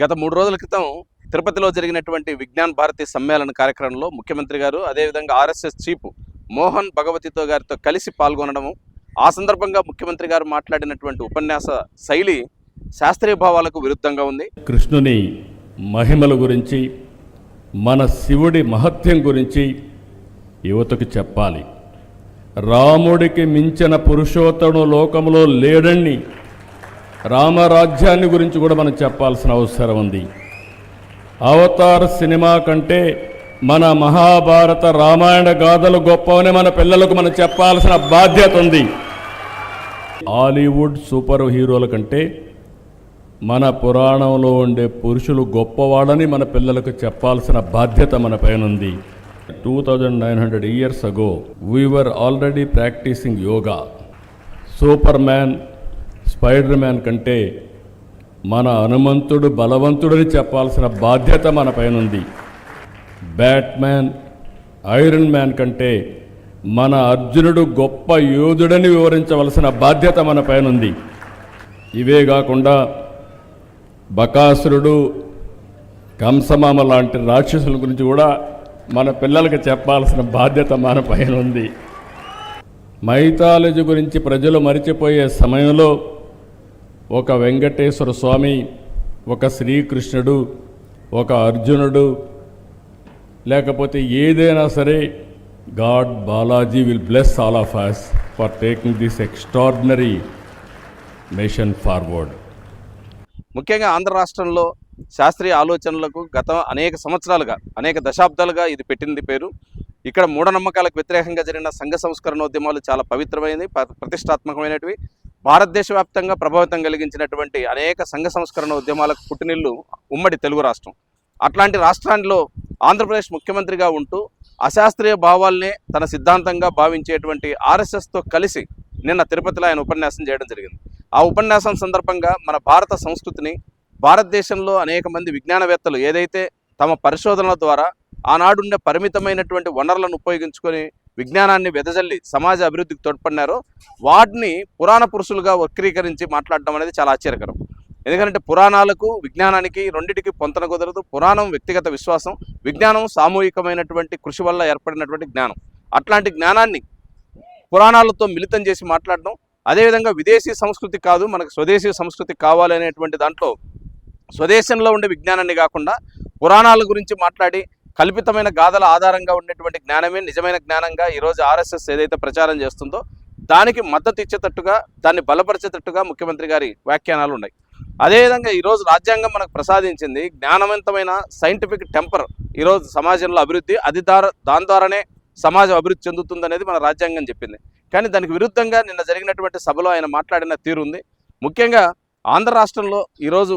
గత మూడు రోజుల క్రితం తిరుపతిలో జరిగినటువంటి విజ్ఞాన్ భారతి సమ్మేళన కార్యక్రమంలో ముఖ్యమంత్రి గారు అదేవిధంగా ఆర్ఎస్ఎస్ చీఫ్ మోహన్ భగవతితో గారితో కలిసి పాల్గొనడము ఆ సందర్భంగా ముఖ్యమంత్రి గారు మాట్లాడినటువంటి ఉపన్యాస శైలి శాస్త్రీయ భావాలకు విరుద్ధంగా ఉంది. కృష్ణుని మహిమల గురించి మన శివుడి మహత్యం గురించి యువతకు చెప్పాలి. రాముడికి మించిన పురుషోత్తముడు లోకంలో లేడని రామరాజ్యాన్ని గురించి కూడా మనం చెప్పాల్సిన అవసరం ఉంది. అవతార్ సినిమా కంటే మన మహాభారత రామాయణ గాథలు గొప్పవని మన పిల్లలకు మనం చెప్పాల్సిన బాధ్యత ఉంది. హాలీవుడ్ సూపర్ హీరోల కంటే మన పురాణంలో ఉండే పురుషులు గొప్పవాళ్ళని మన పిల్లలకు చెప్పాల్సిన బాధ్యత మన పైన ఉంది. Two thousand nine hundred years ago we are already practising yoga Superman Spider Man కంటే మన హనుమంతుడు బలవంతుడని చెప్పాల్సిన బాధ్యత మన పైన ఉంది. బ్యాట్మ్యాన్ ఐరన్ మ్యాన్ కంటే మన అర్జునుడు గొప్ప యోధుడని వివరించవలసిన బాధ్యత మన పైన ఉంది. ఇవే కాకుండా బకాసురుడు కంసమామ లాంటి రాక్షసుల గురించి కూడా మన పిల్లలకు చెప్పాల్సిన బాధ్యత మన పైన ఉంది. మైథాలజీ గురించి ప్రజలు మరిచిపోయే సమయంలో ఒక వెంకటేశ్వర స్వామి ఒక శ్రీకృష్ణుడు ఒక అర్జునుడు లేకపోతే ఏదైనా సరే god Balaji will bless all of us for taking this extraordinary nation forward. ముఖ్యంగా ఆంధ్ర రాష్ట్రంలో శాస్త్రీయ ఆలోచనలకు గత అనేక సంవత్సరాలుగా అనేక దశాబ్దాలుగా ఇది పెట్టింది పేరు. ఇక్కడ మూఢనమ్మకాలకు వ్యతిరేకంగా జరిగిన సంఘ సంస్కరణోద్యమాలు చాలా పవిత్రమైనవి ప్ర- ప్రతిష్టాత్మకమైనటివి. భారతదేశ వ్యాప్తంగా ప్రభావితం కలిగించినటువంటి అనేక సంఘ సంస్కరణ ఉద్యమాలకు పుట్టినిల్లు ఉమ్మడి తెలుగు రాష్ట్రం. అట్లాంటి రాష్ట్రాల్లో ఆంధ్రప్రదేశ్ ముఖ్యమంత్రిగా ఉంటూ అశాస్త్రీయ భావాల్నే తన సిద్ధాంతంగా భావించేటువంటి ఆర్ఎస్ఎస్తో కలిసి నిన్న తిరుపతిలో ఆయన ఉపన్యాసం చేయడం జరిగింది. ఆ ఉపన్యాసం సందర్భంగా మన భారత సంస్కృతిని భారతదేశంలో అనేక మంది విజ్ఞానవేత్తలు ఏదైతే తమ పరిశోధనల ద్వారా ఆనాడుండే పరిమితమైనటువంటి వనరులను ఉపయోగించుకొని విజ్ఞానాన్ని వెదజల్లి సమాజ అభివృద్ధికి తోడ్పడినారో వాటిని పురాణ పురుషులుగా వక్రీకరించి మాట్లాడడం అనేది చాలా ఆశ్చర్యకరం. ఎందుకంటే పురాణాలకు విజ్ఞానానికి రెండింటికి పొంతన కుదరదు. పురాణం వ్యక్తిగత విశ్వాసం విజ్ఞానం సామూహికమైనటువంటి కృషి వల్ల ఏర్పడినటువంటి జ్ఞానం. అట్లాంటి జ్ఞానాన్ని పురాణాలతో మిళితం చేసి మాట్లాడడం అదేవిధంగా విదేశీ సంస్కృతి కాదు మనకు స్వదేశీ సంస్కృతి కావాలనేటువంటి దాంట్లో స్వదేశంలో ఉండే విజ్ఞానాన్ని కాకుండా పురాణాల గురించి మాట్లాడి కల్పితమైన గాథల ఆధారంగా ఉండేటువంటి జ్ఞానమే నిజమైన జ్ఞానంగా ఈరోజు ఆర్ఎస్ఎస్ ఏదైతే ప్రచారం చేస్తుందో దానికి మద్దతు ఇచ్చేటట్టుగా దాన్ని బలపరిచేటట్టుగా ముఖ్యమంత్రి గారి వ్యాఖ్యానాలు ఉన్నాయి. అదేవిధంగా ఈరోజు రాజ్యాంగం మనకు ప్రసాదించింది జ్ఞానవంతమైన సైంటిఫిక్ టెంపర్ ఈరోజు సమాజంలో అభివృద్ధి అది ద్వారా దాని ద్వారానే సమాజం అభివృద్ధి చెందుతుందనేది మన రాజ్యాంగం చెప్పింది. కానీ దానికి విరుద్ధంగా నిన్న జరిగినటువంటి సభలో ఆయన మాట్లాడిన తీరు ఉంది ముఖ్యంగా ఆంధ్ర రాష్ట్రంలో ఈరోజు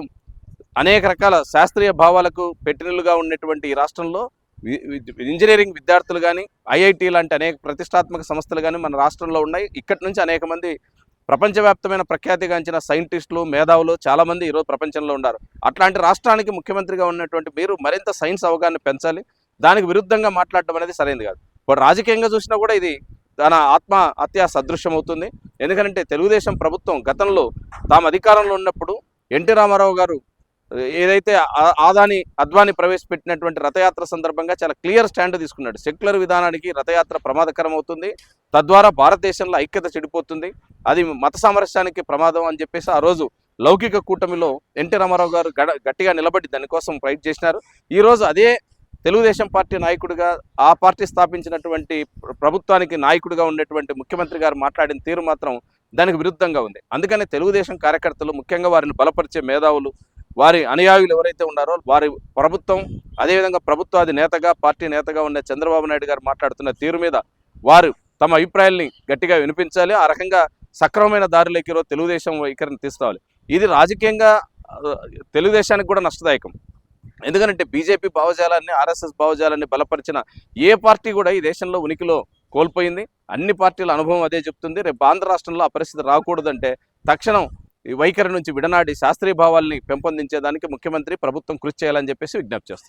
అనేక రకాల శాస్త్రీయ భావాలకు పెట్టినలుగా ఉన్నటువంటి ఈ రాష్ట్రంలో వి- ఇంజనీరింగ్ విద్యార్థులు కానీ ఐఐటి లాంటి అనేక ప్రతిష్టాత్మక సంస్థలు కానీ మన రాష్ట్రంలో ఉన్నాయి. ఇక్కడి నుంచి అనేక మంది ప్రపంచవ్యాప్తమైన ప్రఖ్యాతిగాంచిన సైంటిస్టులు మేధావులు చాలామంది ఈరోజు ప్రపంచంలో ఉన్నారు. అట్లాంటి రాష్ట్రానికి ముఖ్యమంత్రిగా ఉన్నటువంటి మీరు మరింత సైన్స్ అవగాహన పెంచాలి. దానికి విరుద్ధంగా మాట్లాడటం అనేది సరైనది కాదు. ఇప్పుడు రాజకీయంగా చూసినా కూడా ఇది తన ఆత్మ అత్య సదృశ్యం అవుతుంది ఎందుకంటే తెలుగుదేశం ప్రభుత్వం గతంలో తాము అధికారంలో ఉన్నప్పుడు ఎన్టీ రామారావు గారు ఏదైతే ఆ- ఆదాని అద్వాని ప్రవేశపెట్టినటువంటి రథయాత్ర సందర్భంగా చాలా క్లియర్ స్టాండ్ తీసుకున్నాడు. సెక్యులర్ విధానానికి రథయాత్ర ప్రమాదకరం అవుతుంది తద్వారా భారతదేశంలో ఐక్యత చెడిపోతుంది. అది మత సామరస్యానికి ప్రమాదం అని చెప్పేసి ఆ రోజు లౌకిక కూటమిలో ఎన్టీ రామారావు గారు గడ గట్టిగా నిలబడి దానికోసం ఫైట్ చేసినారు. ఈ రోజు అదే తెలుగుదేశం పార్టీ నాయకుడిగా ఆ పార్టీ స్థాపించినటువంటి ప్రభుత్వానికి నాయకుడిగా ఉండేటువంటి ముఖ్యమంత్రి గారు మాట్లాడిన తీరు మాత్రం దానికి విరుద్ధంగా ఉంది. అందుకనే తెలుగుదేశం కార్యకర్తలు ముఖ్యంగా వారిని బలపరిచే మేధావులు వారి అనుయాయులు ఎవరైతే ఉన్నారో వారి ప్రభుత్వం అదేవిధంగా ప్రభుత్వాది నేతగా పార్టీ నేతగా ఉన్న చంద్రబాబు నాయుడు గారు మాట్లాడుతున్న తీరు మీద వారు తమ అభిప్రాయాల్ని గట్టిగా వినిపించాలి. ఆ రకంగా సక్రమమైన దారిలోకి ఈరోజు తెలుగుదేశం వైఖరిని తీసుకోవాలి. ఇది రాజకీయంగా తెలుగుదేశానికి కూడా నష్టదాయకం. ఎందుకంటే బీజేపీ భావజాలాన్ని ఆర్ఎస్ఎస్ భావజాలాన్ని బలపరిచిన ఏ పార్టీ కూడా ఈ దేశంలో ఉనికిలో కోల్పోయింది. అన్ని పార్టీల అనుభవం అదే చెప్తుంది. రేపు ఆంధ్ర రాష్ట్రంలో ఆ పరిస్థితి రాకూడదంటే తక్షణం వైఖరి నుంచి విడనాడి శాస్త్రీయ భావాల్ని పెంపొందించేదానికి ముఖ్యమంత్రి ప్రభుత్వం కృషి చేయాలని చెప్పేసి విజ్ఞప్తి చేస్తుంది